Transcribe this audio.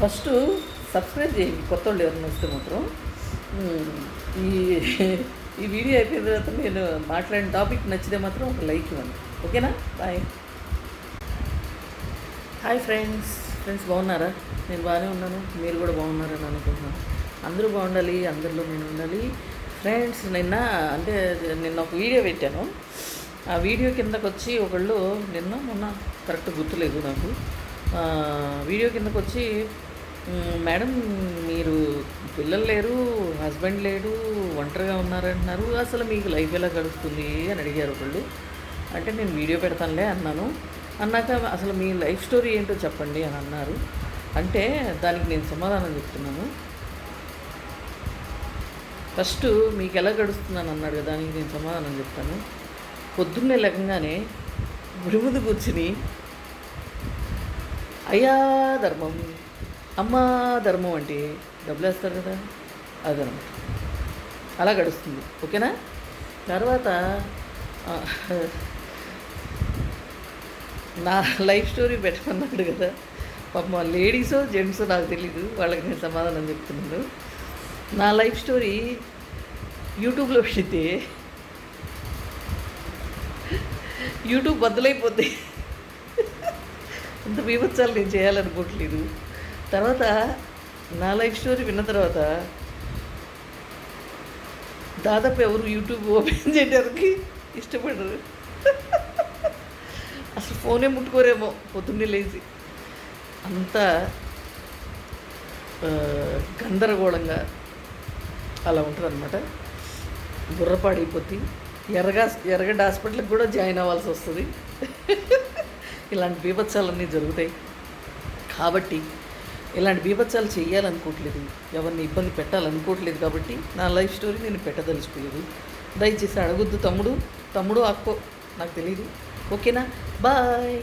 First subscribe చేయండి కొత్త వాళ్ళు ఎవరిని వస్తే మాత్రం. ఈ ఈ వీడియో అయిపోయిన తర్వాత నేను మాట్లాడిన టాపిక్ నచ్చితే మాత్రం ఒక లైక్ ఇవ్వండి. ఓకేనా? బాయ్. Hi friends. ఫ్రెండ్స్ బాగున్నారా? నేను బాగానే ఉన్నాను. మీరు కూడా బాగున్నారని అనుకుంటున్నాను. అందరూ బాగుండాలి అందరిలో నేను ఉండాలి. ఫ్రెండ్స్ నిన్న అంటే నిన్న ఒక వీడియో పెట్టాను. ఆ వీడియో కిందకు వచ్చి ఒకళ్ళు నిన్న మొన్న కరెక్ట్ గుర్తులేదు నాకు. వీడియో కిందకు వచ్చి మేడం మీరు పిల్లలు లేరు హస్బెండ్ లేడు ఒంటరిగా ఉన్నారంటున్నారు అసలు మీకు లైఫ్ ఎలా గడుస్తుంది? అని అడిగారు ఒకళ్ళు. అంటే నేను వీడియో పెడతానులే అన్నాను. అన్నాక అసలు మీ లైఫ్ స్టోరీ ఏంటో చెప్పండి అని అన్నారు. అంటే దానికి నేను సమాధానం చెప్తున్నాను. ఫస్ట్ మీకు ఎలా గడుస్తున్నాను అన్నాడు కదా దానికి నేను సమాధానం చెప్తాను. పొద్దున్నే లేకంగానే గుడి కూర్చుని అయ్యా ధర్మం అమ్మా ధర్మం అంటే డబ్బులు వేస్తారు కదా అదనమాట. అలా గడుస్తుంది ఓకేనా? తర్వాత నా లైఫ్ స్టోరీ పెట్టమన్నాడు కదా. పాపం లేడీసో జెంట్సో నాకు తెలీదు వాళ్ళకి నేను సమాధానం చెప్తున్నాను. నా లైఫ్ స్టోరీ యూట్యూబ్లో పెడితే యూట్యూబ్ బద్దలైపోతే ఇంత బీభత్సాలు నేను చేయాలనుకోవట్లేదు. తర్వాత నా లైఫ్ స్టోరీ విన్న తర్వాత దాదాపు ఎవరు యూట్యూబ్ ఓపెన్ చేయడానికి ఇష్టపడరు. అసలు ఫోనే ముట్టుకోరేమో పొద్దున్నే లేచి. అంత గందరగోళంగా అలా ఉంటుంది అనమాట బుర్రపాడైపోద్ది. ఎర్రగా ఎర్రగడ్డ హాస్పిటల్కి కూడా జాయిన్ అవ్వాల్సి వస్తుంది. ఇలాంటి బీభత్సాలన్నీ జరుగుతాయి. కాబట్టి ఇలాంటి బీభత్సాలు చేయాలనుకోవట్లేదు. ఎవరిని ఇబ్బంది పెట్టాలనుకోవట్లేదు కాబట్టి నా లైఫ్ స్టోరీ నేను పెట్టదలుచుకోలేదు. దయచేసి అడగొద్దు తమ్ముడు. తమ్ముడు అక్కో నాకు తెలియదు ఓకేనా? బాయ్.